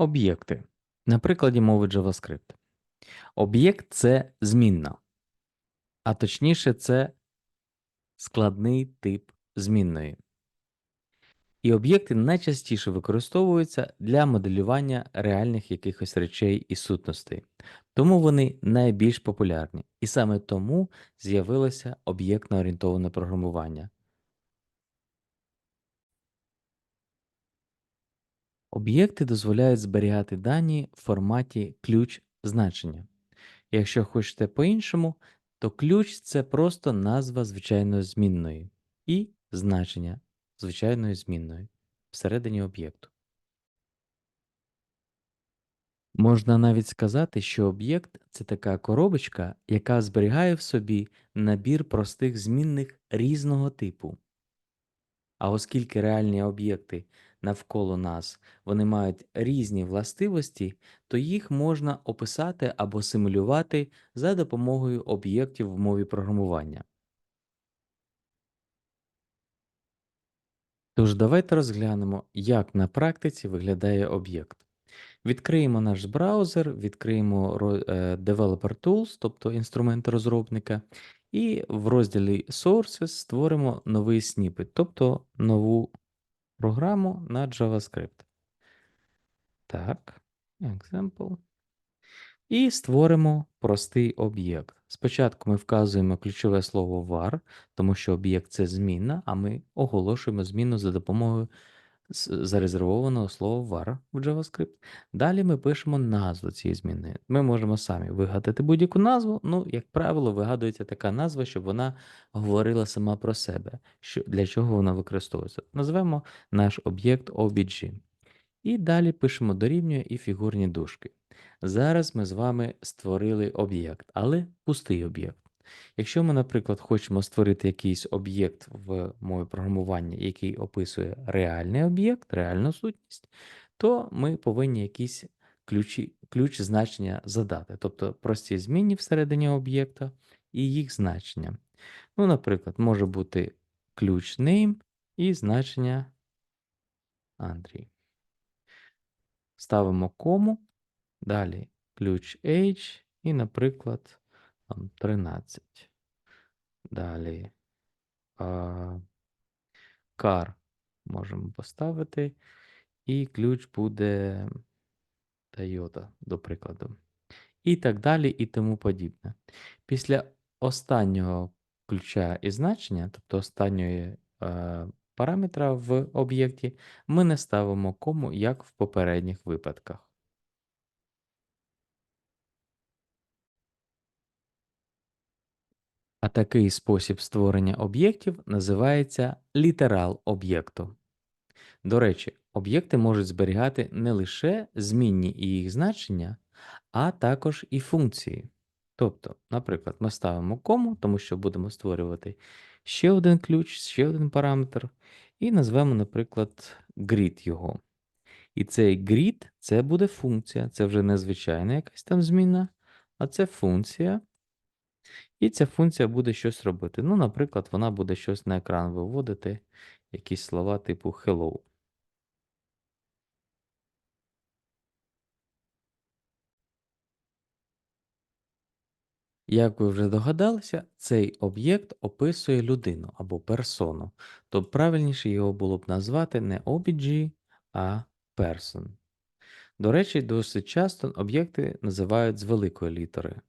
Об'єкти. На прикладі мови JavaScript. Об'єкт це змінна, а точніше, це складний тип змінної. І об'єкти найчастіше використовуються для моделювання реальних якихось речей і сутностей. Тому вони найбільш популярні. І саме тому з'явилося об'єктно орієнтоване програмування. Об'єкти дозволяють зберігати дані в форматі ключ значення. Якщо хочете по-іншому, то ключ це просто назва звичайної змінної і значення звичайної змінної всередині об'єкту. Можна навіть сказати, що об'єкт це така коробочка, яка зберігає в собі набір простих змінних різного типу. А оскільки реальні об'єкти навколо нас вони мають різні властивості, то їх можна описати або симулювати за допомогою об'єктів в мові програмування. Тож давайте розглянемо, як на практиці виглядає об'єкт. Відкриємо наш браузер, відкриємо е, Developer Tools, тобто інструменти розробника, і в розділі Sources створимо новий сніпет, тобто нову програму на JavaScript. Так, example. І створимо простий об'єкт. Спочатку ми вказуємо ключове слово var, тому що об'єкт це змінна, а ми оголошуємо зміну за допомогою зарезервованого слова var в JavaScript. Далі ми пишемо назву цієї зміни. Ми можемо самі вигадати будь-яку назву. Ну, як правило, вигадується така назва, щоб вона говорила сама про себе, що, для чого вона використовується. Назвемо наш об'єкт obj. І далі пишемо дорівнює і фігурні дужки. Зараз ми з вами створили об'єкт, але пустий об'єкт. Якщо ми, наприклад, хочемо створити якийсь об'єкт в мові програмування, який описує реальний об'єкт, реальну сутність, то ми повинні якісь ключі, ключ значення задати, тобто прості змінні всередині об'єкта і їх значення. Ну, наприклад, може бути ключ name і значення Андрій. Ставимо кому, далі ключ H і, наприклад, там 13. Далі car можемо поставити, і ключ буде Toyota, до прикладу. І так далі, і тому подібне. Після останнього ключа і значення, тобто останньої е, параметра в об'єкті, ми не ставимо кому, як в попередніх випадках. Такий спосіб створення об'єктів називається літерал об'єкту. До речі, об'єкти можуть зберігати не лише змінні і їх значення, а також і функції. Тобто, наприклад, ми ставимо кому, тому що будемо створювати ще один ключ, ще один параметр, і назвемо, наприклад, grid його. І цей grid – це буде функція, це вже не звичайна якась там зміна, а це функція. І ця функція буде щось робити. Ну, наприклад, вона буде щось на екран виводити, якісь слова типу hello. Як ви вже догадалися, цей об'єкт описує людину або персону, то правильніше його було б назвати не OBG, а person. До речі, досить часто об'єкти називають з великої літери,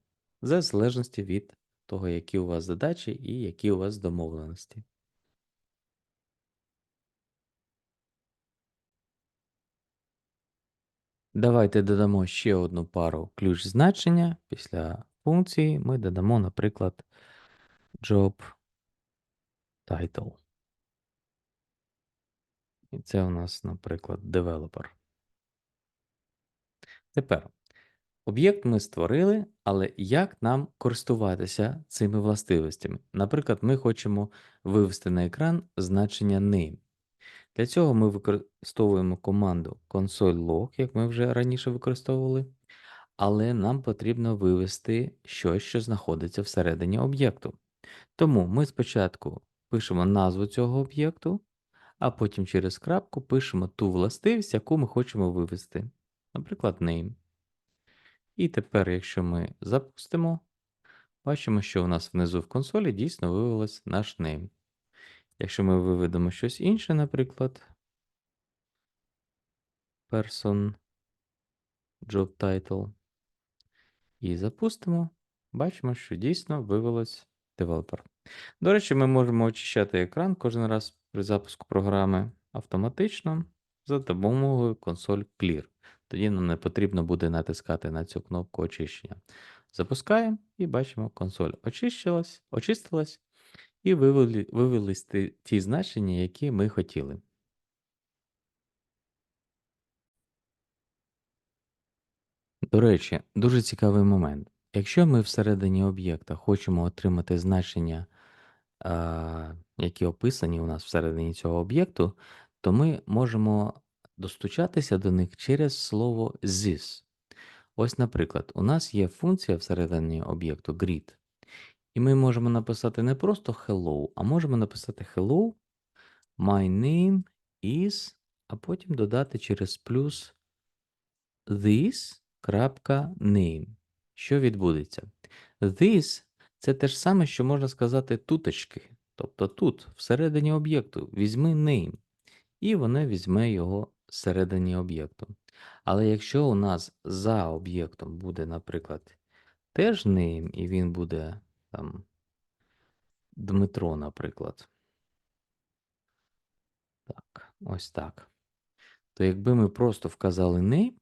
за залежності від того, які у вас задачі і які у вас домовленості. Давайте додамо ще одну пару ключ значення. Після функції ми додамо, наприклад, job title. І це у нас, наприклад, developer. Тепер об'єкт ми створили, але як нам користуватися цими властивостями? Наприклад, ми хочемо вивести на екран значення name. Для цього ми використовуємо команду console.log, як ми вже раніше використовували, але нам потрібно вивести щось, що знаходиться всередині об'єкту. Тому ми спочатку пишемо назву цього об'єкту, а потім через крапку пишемо ту властивість, яку ми хочемо вивести. наприклад, name. І тепер, якщо ми запустимо, бачимо, що у нас внизу в консолі дійсно вивелось наш name. Якщо ми виведемо щось інше, наприклад, person job title, і запустимо, бачимо, що дійсно вивелось developer. До речі, ми можемо очищати екран кожен раз при запуску програми автоматично за допомогою консоль Clear. Тоді нам не потрібно буде натискати на цю кнопку очищення. Запускаємо і бачимо, консоль очищилась, очистилась і вивели, вивелись ті, значення, які ми хотіли. До речі, дуже цікавий момент. Якщо ми всередині об'єкта хочемо отримати значення, які описані у нас всередині цього об'єкту, то ми можемо достучатися до них через слово this. Ось, наприклад, у нас є функція всередині об'єкту greet. І ми можемо написати не просто hello, а можемо написати hello, my name is, а потім додати через плюс this.name. Що відбудеться? This це те ж саме, що можна сказати туточки. Тобто тут, всередині об'єкту, візьми name, і воно візьме його всередині об'єкту. Але якщо у нас за об'єктом буде, наприклад, теж name, і він буде там Дмитро, наприклад. Так, ось так. То якби ми просто вказали name,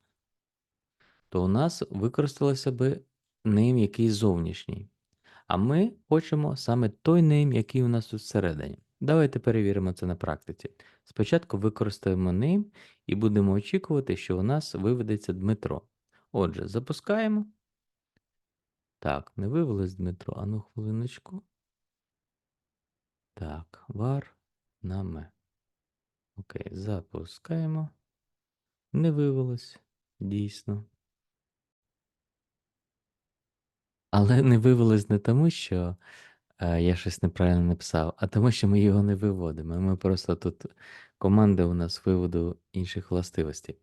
то у нас використалося би name, який зовнішній. А ми хочемо саме той name, який у нас тут всередині. Давайте перевіримо це на практиці. Спочатку використаємо name і будемо очікувати, що у нас виведеться Дмитро. Отже, запускаємо. Так, не вивелось Дмитро. Ану, хвилиночку. Так, var наме. Окей, запускаємо. Не вивелось, дійсно. Але не вивелось не тому, що е, я щось неправильно написав, а тому, що ми його не виводимо. Ми просто тут команда у нас виводу інших властивостей.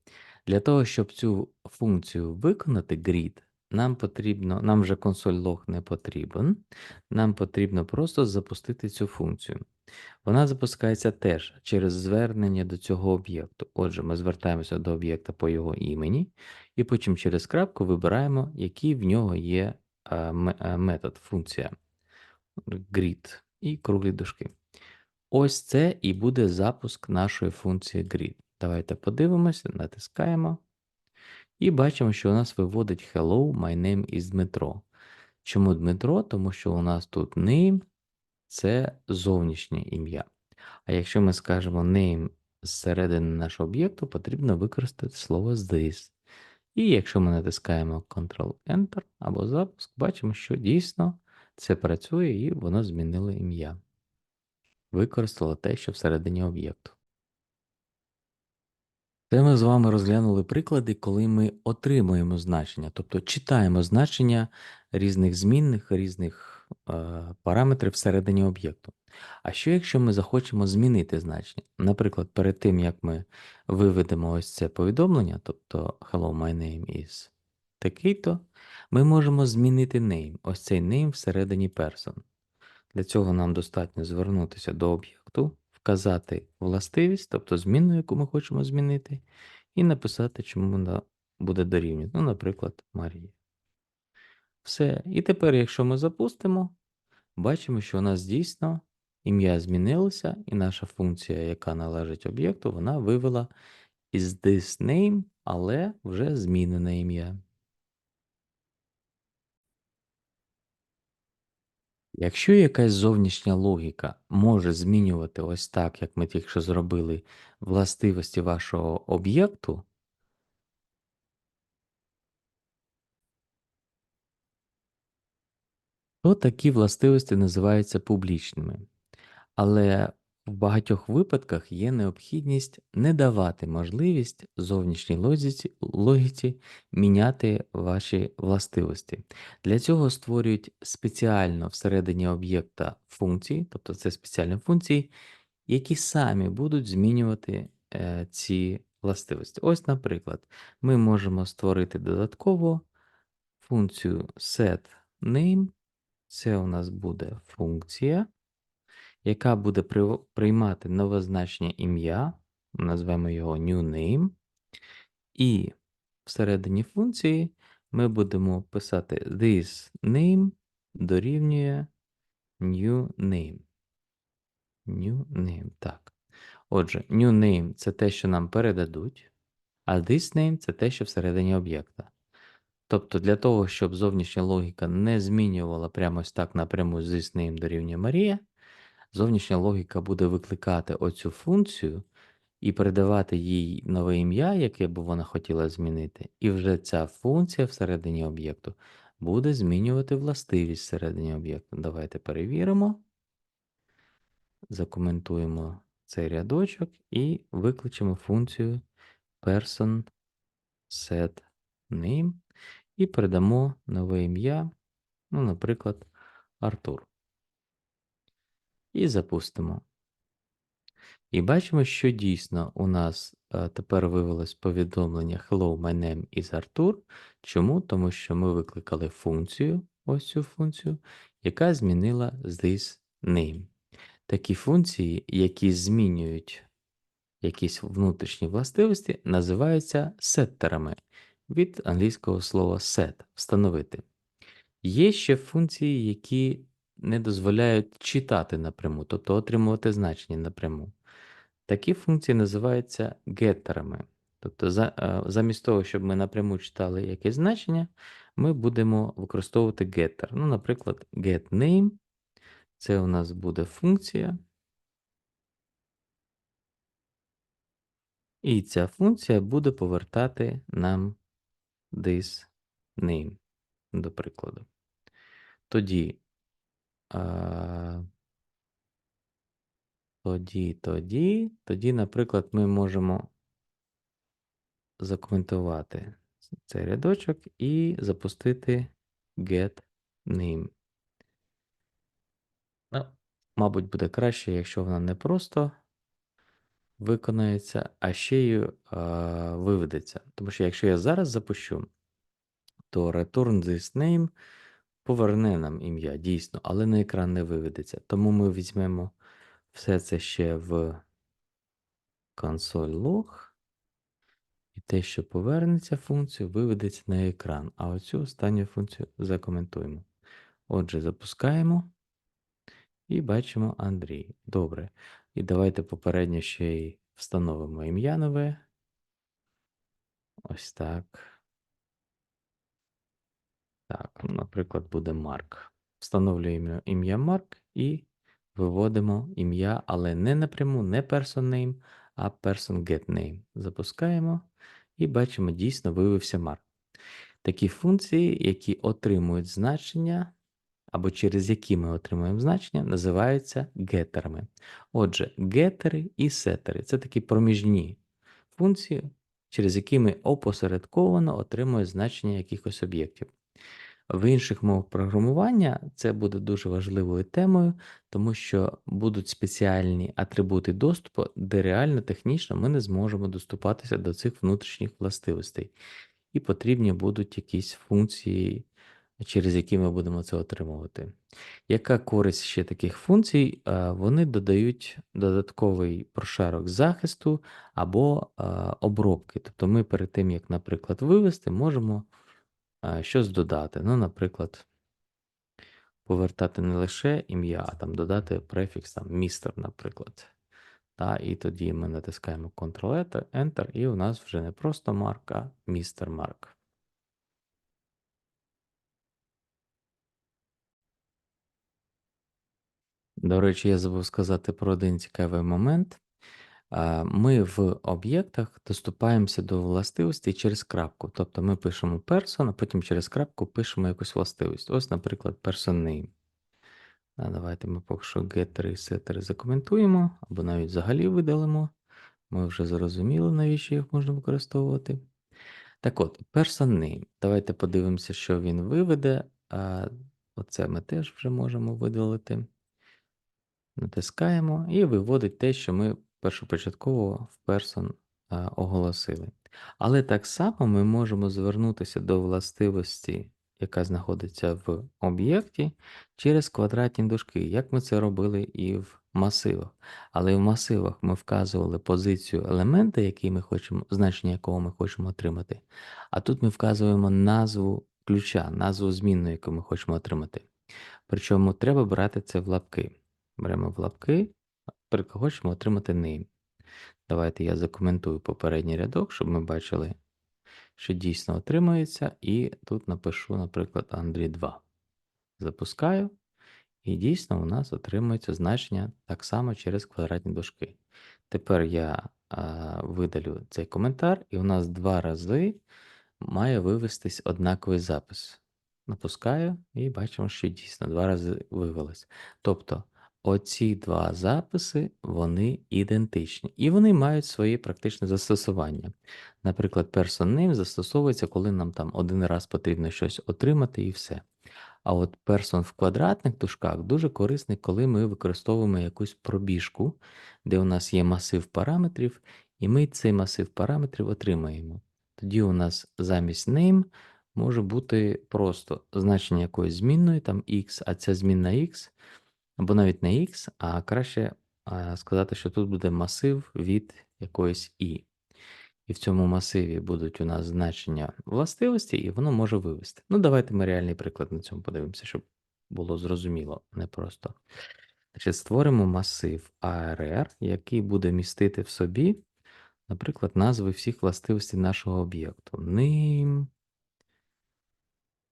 Для того, щоб цю функцію виконати, grid, нам потрібно, нам вже консоль log не потрібен. Нам потрібно просто запустити цю функцію. Вона запускається теж через звернення до цього об'єкту. Отже, ми звертаємося до об'єкта по його імені, і потім через крапку вибираємо, який в нього є е, е, метод, функція grid і круглі дужки. Ось це і буде запуск нашої функції grid. Давайте подивимося, натискаємо. І бачимо, що у нас виводить Hello, my name is Дмитро. Чому Дмитро? Тому що у нас тут name це зовнішнє ім'я. А якщо ми скажемо name зсередини нашого об'єкту, потрібно використати слово this. І якщо ми натискаємо Ctrl-Enter або запуск, бачимо, що дійсно це працює і воно змінило ім'я. Використало те, що всередині об'єкту. Це ми з вами розглянули приклади, коли ми отримуємо значення, тобто читаємо значення різних змінних, різних е, параметрів всередині об'єкту. А що якщо ми захочемо змінити значення? Наприклад, перед тим, як ми виведемо ось це повідомлення, тобто hello, my name is такий-то, ми можемо змінити name, ось цей name всередині person. Для цього нам достатньо звернутися до об'єкту, вказати властивість, тобто змінну, яку ми хочемо змінити, і написати, чому вона буде дорівнювати. Ну, наприклад, Марія. Все. І тепер, якщо ми запустимо, бачимо, що у нас дійсно ім'я змінилося, і наша функція, яка належить об'єкту, вона вивела із this name, але вже змінене ім'я. Якщо якась зовнішня логіка може змінювати ось так, як ми тільки що зробили, властивості вашого об'єкту, то такі властивості називаються публічними. Але в багатьох випадках є необхідність не давати можливість зовнішній логіці, логіці міняти ваші властивості. Для цього створюють спеціально всередині об'єкта функції, тобто це спеціальні функції, які самі будуть змінювати е, ці властивості. Ось, наприклад, ми можемо створити додатково функцію setName. Це у нас буде функція, яка буде приймати нове значення ім'я, назвемо його newName. І всередині функції ми будемо писати this name дорівнює new name. New name. Так. Отже, new name це те, що нам передадуть, а this name це те, що всередині об'єкта. Тобто, для того, щоб зовнішня логіка не змінювала прямо ось так напряму this name дорівнює Марія, зовнішня логіка буде викликати оцю функцію і передавати їй нове ім'я, яке б вона хотіла змінити. І вже ця функція всередині об'єкту буде змінювати властивість всередині об'єкту. Давайте перевіримо, закоментуємо цей рядочок і викличемо функцію person set name і передамо нове ім'я, ну, наприклад, Артур. І запустимо. І бачимо, що дійсно у нас е, тепер вивелось повідомлення Hello, my name is Artur. Чому? Тому що ми викликали функцію, ось цю функцію, яка змінила this name. Такі функції, які змінюють якісь внутрішні властивості, називаються сеттерами від англійського слова set встановити. Є ще функції, які не дозволяють читати напряму, тобто отримувати значення напряму. Такі функції називаються геттерами. Тобто, за, е, замість того, щоб ми напряму читали якесь значення, ми будемо використовувати getter. Ну, наприклад, getName. Це у нас буде функція. І ця функція буде повертати нам this name, до прикладу. Тоді, а, тоді, тоді, тоді, наприклад, ми можемо закоментувати цей рядочок і запустити get name. Ну, мабуть, буде краще, якщо вона не просто виконається, а ще й е, виведеться. Тому що якщо я зараз запущу, то return this name поверне нам ім'я дійсно, але на екран не виведеться. Тому ми візьмемо все це ще в консоль log. І те, що повернеться функцію, виведеться на екран. А оцю останню функцію закоментуємо. Отже, запускаємо і бачимо Андрій. Добре. І давайте попередньо ще й встановимо ім'я нове. Ось так. Так, наприклад, буде Марк. Встановлюємо ім'я Марк і виводимо ім'я, але не напряму, не person name, а person get name. Запускаємо і бачимо, дійсно виявився Марк. Такі функції, які отримують значення, або через які ми отримуємо значення, називаються геттерами. Отже, геттери і сеттери це такі проміжні функції, через які ми опосередковано отримуємо значення якихось об'єктів. В інших мовах програмування це буде дуже важливою темою, тому що будуть спеціальні атрибути доступу, де реально технічно ми не зможемо доступатися до цих внутрішніх властивостей. І потрібні будуть якісь функції, через які ми будемо це отримувати. Яка користь ще таких функцій? Вони додають додатковий прошарок захисту або обробки. Тобто ми перед тим, як, наприклад, вивести, можемо щось додати. Ну, наприклад, повертати не лише ім'я, а там додати префікс там містер, наприклад. Та, І тоді ми натискаємо Ctrl-Enter, і у нас вже не просто марк, а містер Марк. До речі, я забув сказати про один цікавий момент. Ми в об'єктах доступаємося до властивостей через крапку. Тобто ми пишемо person, а потім через крапку пишемо якусь властивість. Ось, наприклад, person name. Давайте ми поки що getter і setter закоментуємо, або навіть взагалі видалимо. Ми вже зрозуміли, навіщо їх можна використовувати. Так от, person name. Давайте подивимося, що він виведе. Оце ми теж вже можемо видалити. Натискаємо і виводить те, що ми першопочатково в person а, оголосили. Але так само ми можемо звернутися до властивості, яка знаходиться в об'єкті, через квадратні дужки, як ми це робили і в масивах. Але в масивах ми вказували позицію елемента, який ми хочемо, значення якого ми хочемо отримати. А тут ми вказуємо назву ключа, назву змінної, яку ми хочемо отримати. Причому треба брати це в лапки. Беремо в лапки, наприклад, хочемо отримати name. Давайте я закоментую попередній рядок, щоб ми бачили, що дійсно отримується. І тут напишу, наприклад, Андрій 2. Запускаю. І дійсно у нас отримується значення так само через квадратні дужки. Тепер я а, видалю цей коментар, і у нас два рази має вивестись однаковий запис. Напускаю і бачимо, що дійсно два рази вивелось. Тобто оці два записи вони ідентичні. І вони мають свої практичне застосування. Наприклад, person застосовується, коли нам там один раз потрібно щось отримати і все. А от person в квадратних дужках дуже корисний, коли ми використовуємо якусь пробіжку, де у нас є масив параметрів, і ми цей масив параметрів отримаємо. Тоді у нас замість name може бути просто значення якоїсь змінної, там x, а ця змінна x, або навіть не x, а краще сказати, що тут буде масив від якоїсь i. І в цьому масиві будуть у нас значення властивості, і воно може вивести. Ну, давайте ми реальний приклад на цьому подивимося, щоб було зрозуміло, не просто. Значить, створимо масив ARR, який буде містити в собі, наприклад, назви всіх властивостей нашого об'єкту. Name,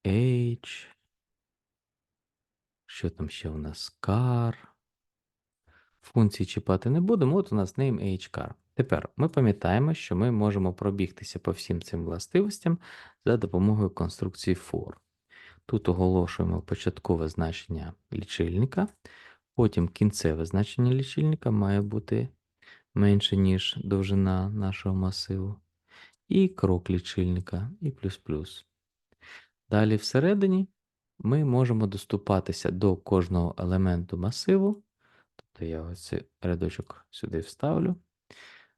age, що там ще у нас car. Функції чіпати не будемо. От у нас name age car. Тепер ми пам'ятаємо, що ми можемо пробігтися по всім цим властивостям за допомогою конструкції for. Тут оголошуємо початкове значення лічильника, потім кінцеве значення лічильника має бути менше, ніж довжина нашого масиву, і крок лічильника, і плюс-плюс. Далі всередині ми можемо доступатися до кожного елементу масиву. Тобто я ось цей рядочок сюди вставлю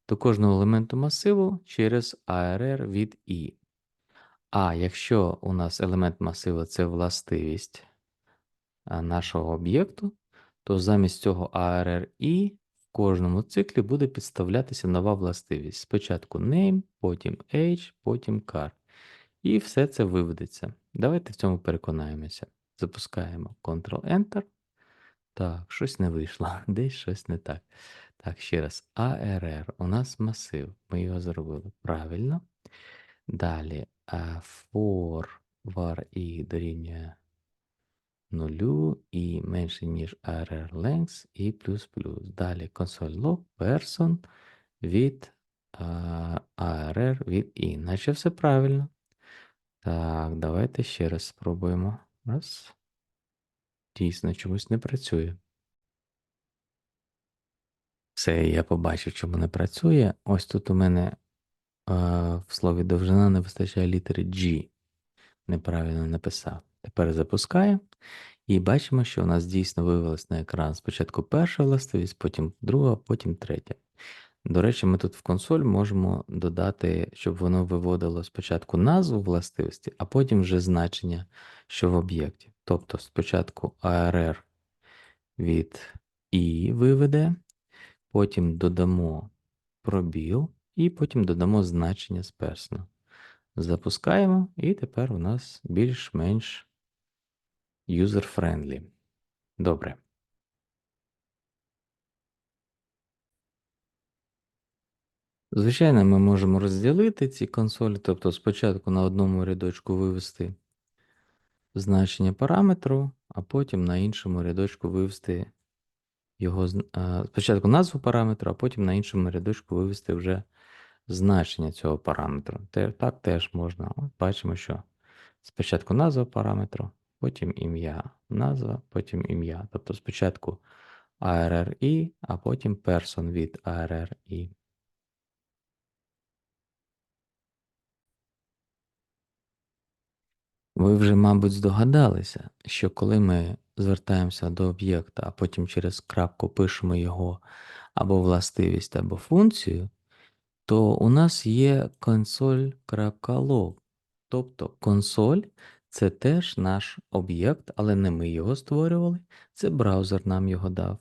до кожного елементу масиву через ARR від I. А якщо у нас елемент масиву це властивість нашого об'єкту, то замість цього ARR I в кожному циклі буде підставлятися нова властивість. Спочатку name, потім age, потім car. І все це виведеться. Давайте в цьому переконаємося. Запускаємо Ctrl-Enter. Так, щось не вийшло, десь щось не так. Так, ще раз. ARR. У нас масив. Ми його зробили правильно. Далі for var і дорівнює нулю і менше, ніж ARR length і плюс плюс. Далі console log person від ARR від i. Наче все правильно. Так, давайте ще раз спробуємо. Раз. Дійсно, чомусь не працює. Все, я побачив, чому не працює. Ось тут у мене е, в слові довжина не вистачає літери G. Неправильно написав. Тепер запускаю. І бачимо, що у нас дійсно вивелось на екран спочатку перша властивість, потім друга, потім третя. До речі, ми тут в консоль можемо додати, щоб воно виводило спочатку назву властивості, а потім вже значення, що в об'єкті. Тобто спочатку ARR від I виведе, потім додамо пробіл, і потім додамо значення з персона. Запускаємо, і тепер у нас більш-менш user-friendly. Добре. Звичайно, ми можемо розділити ці консолі, тобто спочатку на одному рядочку вивести значення параметру, а потім на іншому рядочку вивести його спочатку назву параметру, а потім на іншому рядочку вивести вже значення цього параметру. Так теж можна. От Бачимо, що спочатку назва параметру, потім ім'я, назва, потім ім'я. Тобто спочатку ARRI, а потім person від ARRI. Ви вже, мабуть, здогадалися, що коли ми звертаємося до об'єкта, а потім через крапку пишемо його або властивість, або функцію, то у нас є console.log. Тобто консоль це теж наш об'єкт, але не ми його створювали, це браузер нам його дав.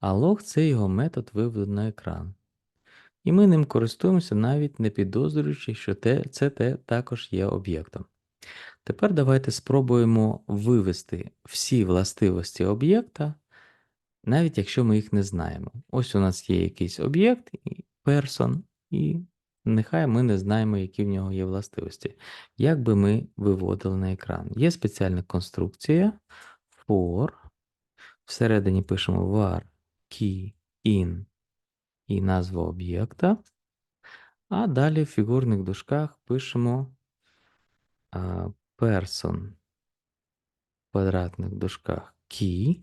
А лог це його метод виводу на екран. І ми ним користуємося, навіть не підозрюючи, що це також є об'єктом. Тепер давайте спробуємо вивести всі властивості об'єкта, навіть якщо ми їх не знаємо. Ось у нас є якийсь об'єкт, person, і нехай ми не знаємо, які в нього є властивості. Як би ми виводили на екран? Є спеціальна конструкція for, всередині пишемо var key in і назву об'єкта, а далі в фігурних дужках пишемо person в квадратних дужках key.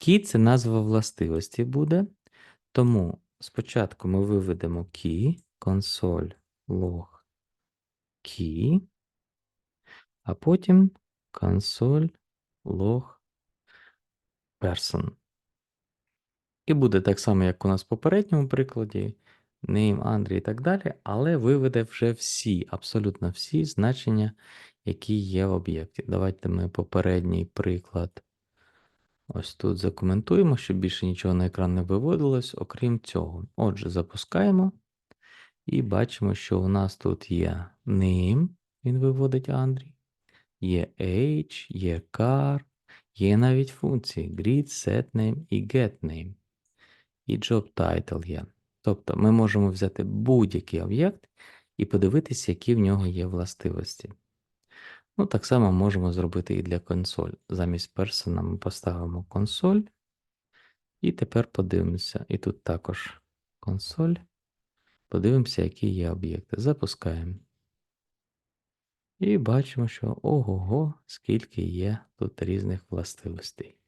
Key – це назва властивості буде, тому спочатку ми виведемо key, console log key, а потім console log person. І буде так само, як у нас в попередньому прикладі, name, Андрій і так далі, але виведе вже всі, абсолютно всі значення, які є в об'єкті. Давайте ми попередній приклад ось тут закоментуємо, щоб більше нічого на екран не виводилось, окрім цього. Отже, запускаємо і бачимо, що у нас тут є name, він виводить Андрій, є age, є car, є навіть функції greet, setName і getName і job title є. Тобто ми можемо взяти будь-який об'єкт і подивитися, які в нього є властивості. Ну, так само можемо зробити і для консоль. Замість персона ми поставимо консоль. І тепер подивимося. І тут також консоль. Подивимося, які є об'єкти. Запускаємо. І бачимо, що ого-го, скільки є тут різних властивостей.